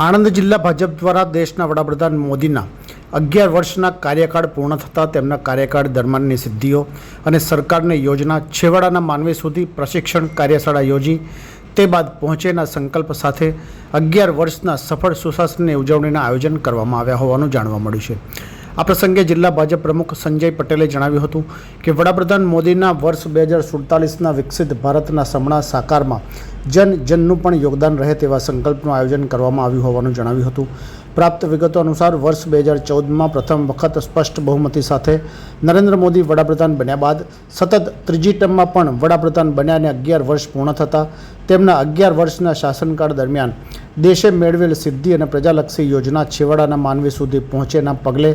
આણંદ જિલ્લા ભાજપ દ્વારા દેશના વડાપ્રધાન મોદીના અગિયાર વર્ષના કાર્યકાળ પૂર્ણ થતાં તેમના કાર્યકાળ દરમિયાનની સિદ્ધિઓ અને સરકારની યોજના છેવાડાના માનવી સુધી પ્રશિક્ષણ કાર્યશાળા યોજી તે બાદ પહોંચેના સંકલ્પ સાથે અગિયાર વર્ષના સફળ સુશાસનની ઉજવણીના આયોજન કરવામાં આવ્યા હોવાનું જાણવા મળ્યું છે. આ પ્રસંગે જિલ્લા ભાજપ પ્રમુખ સંજય પટેલે જણાવ્યું હતું કે વડાપ્રધાન મોદીના વર્ષ બે હજાર સુડતાલીસના વિકસિત ભારતના સમણા સાકારમાં જન જનનું પણ યોગદાન રહે તેવા સંકલ્પનું આયોજન કરવામાં આવ્યું હોવાનું જણાવ્યું હતું. પ્રાપ્ત વિગતો અનુસાર વર્ષ બે હજાર ચૌદમાં પ્રથમ વખત સ્પષ્ટ બહુમતી સાથે નરેન્દ્ર મોદી વડાપ્રધાન બન્યા બાદ સતત ત્રીજી ટર્મમાં પણ વડાપ્રધાન બન્યા અને અગિયાર વર્ષ પૂર્ણ થતાં તેમના અગિયાર વર્ષના શાસનકાળ દરમિયાન દેશે મેળવેલ સિદ્ધિ અને પ્રજાલક્ષી યોજના છેવાડાના માનવી સુધી પહોંચેના પગલે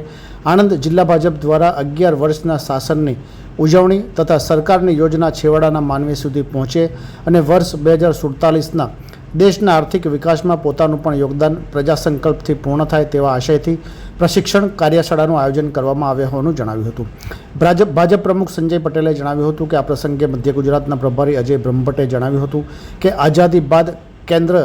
આણંદ જિલ્લા ભાજપ દ્વારા અગિયાર વર્ષના શાસનની ઉજવણી તથા સરકારની યોજના છેવાડાના માનવી સુધી પહોંચે અને વર્ષ બે હજાર સુડતાલીસના દેશના આર્થિક વિકાસમાં પોતાનું પણ યોગદાન પ્રજા સંકલ્પથી પૂર્ણ થાય તેવા આશયથી પ્રશિક્ષણ કાર્યશાળાનું આયોજન કરવામાં આવ્યું હોવાનું જણાવ્યું હતું. ભાજપ ભાજપ પ્રમુખ સંજય પટેલે જણાવ્યું હતું કે આ પ્રસંગે મધ્ય ગુજરાતના પ્રભારી અજય બ્રહ્મભટ્ટે જણાવ્યું હતું કે આઝાદી બાદ કેન્દ્ર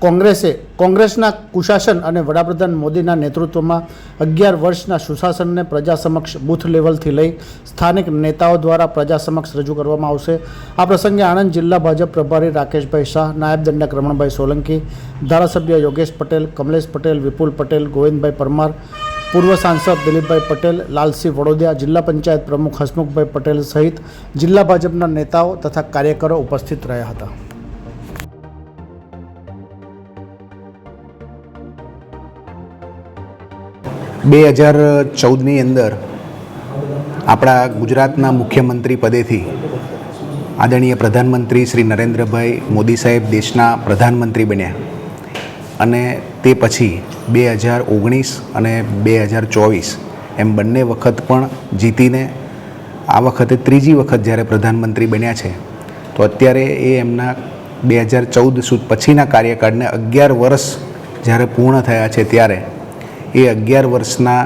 કોંગ્રેસે કોંગ્રેસના કુશાસન અને વડાપ્રધાન મોદીના નેતૃત્વમાં અગિયાર વર્ષના સુશાસનને પ્રજા સમક્ષ બૂથ લેવલથી લઈ સ્થાનિક નેતાઓ દ્વારા પ્રજા સમક્ષ રજૂ કરવામાં આવશે. આ પ્રસંગે આણંદ જિલ્લા ભાજપ પ્રભારી રાકેશભાઈ શાહ, નાયબ દંડક રમણભાઈ સોલંકી, ધારાસભ્ય યોગેશ પટેલ, કમલેશ પટેલ, વિપુલ પટેલ, ગોવિંદભાઈ પરમાર, પૂર્વ સાંસદ દિલીપભાઈ પટેલ, લાલસિંહ વડોદિયા જિલ્લા પંચાયત પ્રમુખ હસમુખભાઈ પટેલ સહિત જિલ્લા ભાજપના નેતાઓ તથા કાર્યકરો ઉપસ્થિત રહ્યા હતા. બે હજાર ચૌદની અંદર આપણા ગુજરાતના મુખ્યમંત્રી પદેથી આદરણીય પ્રધાનમંત્રી શ્રી નરેન્દ્રભાઈ મોદી સાહેબ દેશના પ્રધાનમંત્રી બન્યા. અને તે પછી બે હજાર ઓગણીસ અને બે હજાર ચોવીસ એમ બંને વખત પણ જીતીને આ વખતે ત્રીજી વખત જ્યારે પ્રધાનમંત્રી બન્યા છે, તો અત્યારે એ એમના બે હજાર ચૌદ સુધી પછીના કાર્યકાળને અગિયાર વર્ષ જ્યારે પૂર્ણ થયા છે ત્યારે એ અગિયાર વર્ષના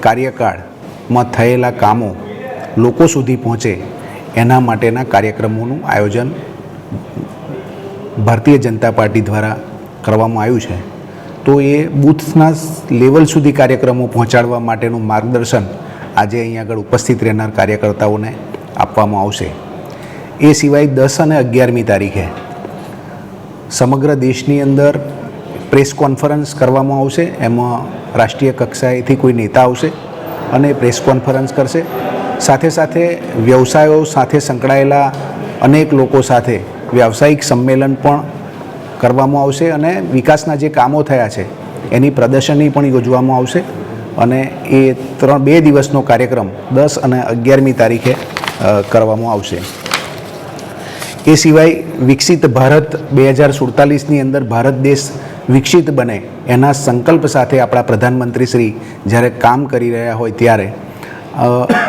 કાર્યકાળમાં થયેલા કામો લોકો સુધી પહોંચે એના માટેના કાર્યક્રમોનું આયોજન ભારતીય જનતા પાર્ટી દ્વારા કરવામાં આવ્યું છે. તો એ બૂથના લેવલ સુધી કાર્યક્રમો પહોંચાડવા માટેનું માર્ગદર્શન આજે અહીં આગળ ઉપસ્થિત રહેનાર કાર્યકર્તાઓને આપવામાં આવશે. એ સિવાય દસ અને અગિયારમી તારીખે સમગ્ર દેશની અંદર પ્રેસ કોન્ફરન્સ કરવામાં આવશે. એમાં રાષ્ટ્રીય કક્ષાએથી કોઈ નેતા આવશે અને પ્રેસ કોન્ફરન્સ કરશે. સાથે સાથે વ્યવસાયો સાથે સંકળાયેલા અનેક લોકો સાથે વ્યાવસાયિક સંમેલન પણ કરવામાં આવશે અને વિકાસના જે કામો થયા છે, એની પ્રદર્શની પણ યોજવામાં આવશે અને એ ત્રણ, બે દિવસનો કાર્યક્રમ દસ અને અગિયારમી તારીખે કરવામાં આવશે. એ સિવાય વિકસિત ભારત બે હજાર સુડતાલીસની અંદર ભારત દેશ વિકસિત બને એના સંકલ્પ સાથે આપણા પ્રધાનમંત્રી શ્રી જ્યારે કામ કરી રહ્યા હોય ત્યારે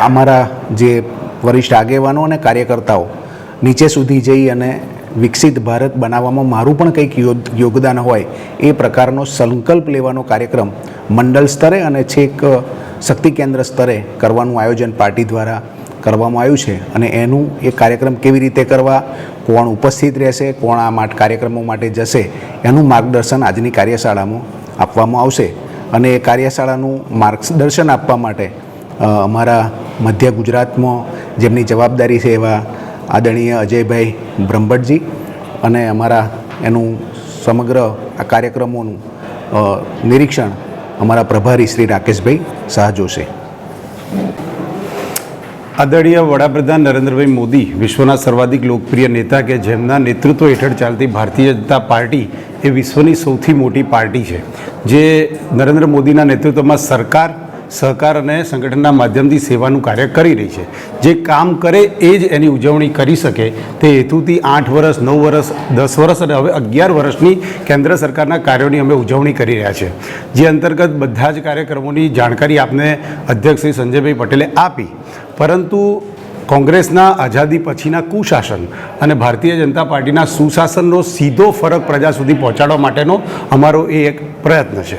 અમારા જે વરિષ્ઠ આગેવાનો અને કાર્યકર્તાઓ નીચે સુધી જઈ અને વિકસિત ભારત બનાવવામાં મારું પણ કંઈક યોગ- યોગદાન હોય એ પ્રકારનો સંકલ્પ લેવાનો કાર્યક્રમ મંડળ સ્તરે અને છેક શક્તિ કેન્દ્ર સ્તરે કરવાનું આયોજન પાર્ટી દ્વારા કરવામાં આવ્યું છે અને એનું એ કાર્યક્રમ કેવી રીતે કરવા, કોણ ઉપસ્થિત રહેશે, કોણ આ કાર્યક્રમો માટે જશે, એનું માર્ગદર્શન આજની કાર્યશાળામાં આપવામાં આવશે. અને એ કાર્યશાળાનું માર્ગદર્શન આપવા માટે અમારા મધ્ય ગુજરાતમાં જેમની જવાબદારી છે એવા આદરણીય અજયભાઈ બ્રહ્મભટ્ટજી અને અમારા એનું સમગ્ર આ કાર્યક્રમોનું નિરીક્ષણ અમારા પ્રભારી શ્રી રાકેશભાઈ શાહ જોશે. આદરણીય વડાપ્રધાન નરેન્દ્રભાઈ મોદી વિશ્વના સર્વાધિક લોકપ્રિય નેતા કે જેમના નેતૃત્વ હેઠળ ચાલતી ભારતીય જનતા પાર્ટી એ વિશ્વની સૌથી મોટી પાર્ટી છે. જે નરેન્દ્ર મોદીના નેતૃત્વમાં સરકાર, સહકાર અને સંગઠનના માધ્યમથી સેવાનું કાર્ય કરી રહી છે. જે કામ કરે એ જ એની ઉજવણી કરી શકે. તે હેતુથી આઠ વર્ષ નવ વર્ષ દસ વર્ષ અને હવે અગિયાર વર્ષની કેન્દ્ર સરકારના કાર્યોની અમે ઉજવણી કરી રહ્યા છે. જે અંતર્ગત બધા જ કાર્યક્રમોની જાણકારી આપને અધ્યક્ષ શ્રી સંજયભાઈ પટેલે આપી. પરંતુ કોંગ્રેસના આઝાદી પછીના કુશાસન અને ભારતીય જનતા પાર્ટીના સુશાસનનો સીધો ફરક પ્રજા સુધી પહોંચાડવા માટેનો અમારો એ એક પ્રયત્ન છે.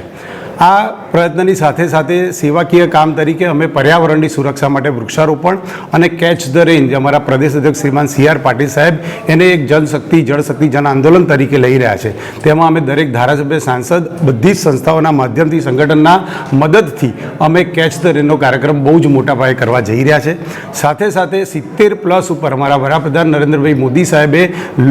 આ પ્રયત્નની સાથે સાથે સેવાકીય કામ તરીકે અમે પર્યાવરણની સુરક્ષા માટે વૃક્ષારોપણ અને કેચ ધ રેન્જ અમારા પ્રદેશ અધ્યક્ષ શ્રીમાન સી આર પાટીલ સાહેબ એને એક જનશક્તિ, જળશક્તિ, જન આંદોલન તરીકે લઈ રહ્યા છે. તેમાં અમે દરેક ધારાસભ્ય, સાંસદ, બધી જ સંસ્થાઓના માધ્યમથી, સંગઠનના મદદથી અમે કેચ ધ રેનનો કાર્યક્રમ બહુ જ મોટા પાયે કરવા જઈ રહ્યા છે. સાથે સાથે સિત્તેર પ્લસ ઉપર અમારા વડાપ્રધાન નરેન્દ્રભાઈ મોદી સાહેબે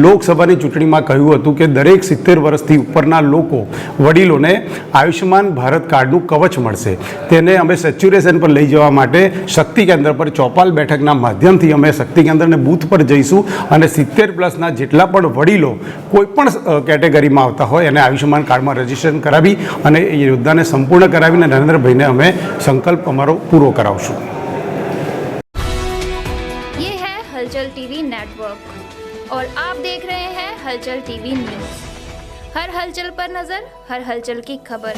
લોકસભાની ચૂંટણીમાં કહ્યું હતું કે દરેક સિત્તેર વર્ષથી ઉપરના લોકો વડીલોને આયુષ્યમાન ભારત કાર્ડનું કવચ મળશે તેને અમે સેચ્યુરેશન પર લઈ જવા માટે શક્તિ કેન્દ્ર પર ચોપાલ બેઠકના માધ્યમથી અમે શક્તિ કેન્દ્રને બૂથ પર જઈશું અને સિત્તેર પ્લસના જેટલા પણ વડીલો કોઈ પણ અ, કેટેગરીમાં આવતા હોય એને આયુષ્યમાન કાર્ડમાં રજીસ્ટ્રેશન કરાવી અને એ યોદ્ધાને સંપૂર્ણ કરાવીને નરેન્દ્રભાઈને અમે સંકલ્પ અમારો પૂરો કરાવશું ये है हलचल टीवी नेटवर्क और आप देख रहे हैं हलचल टीवी न्यूज हर हलचल पर नजर हर हलचल की खबर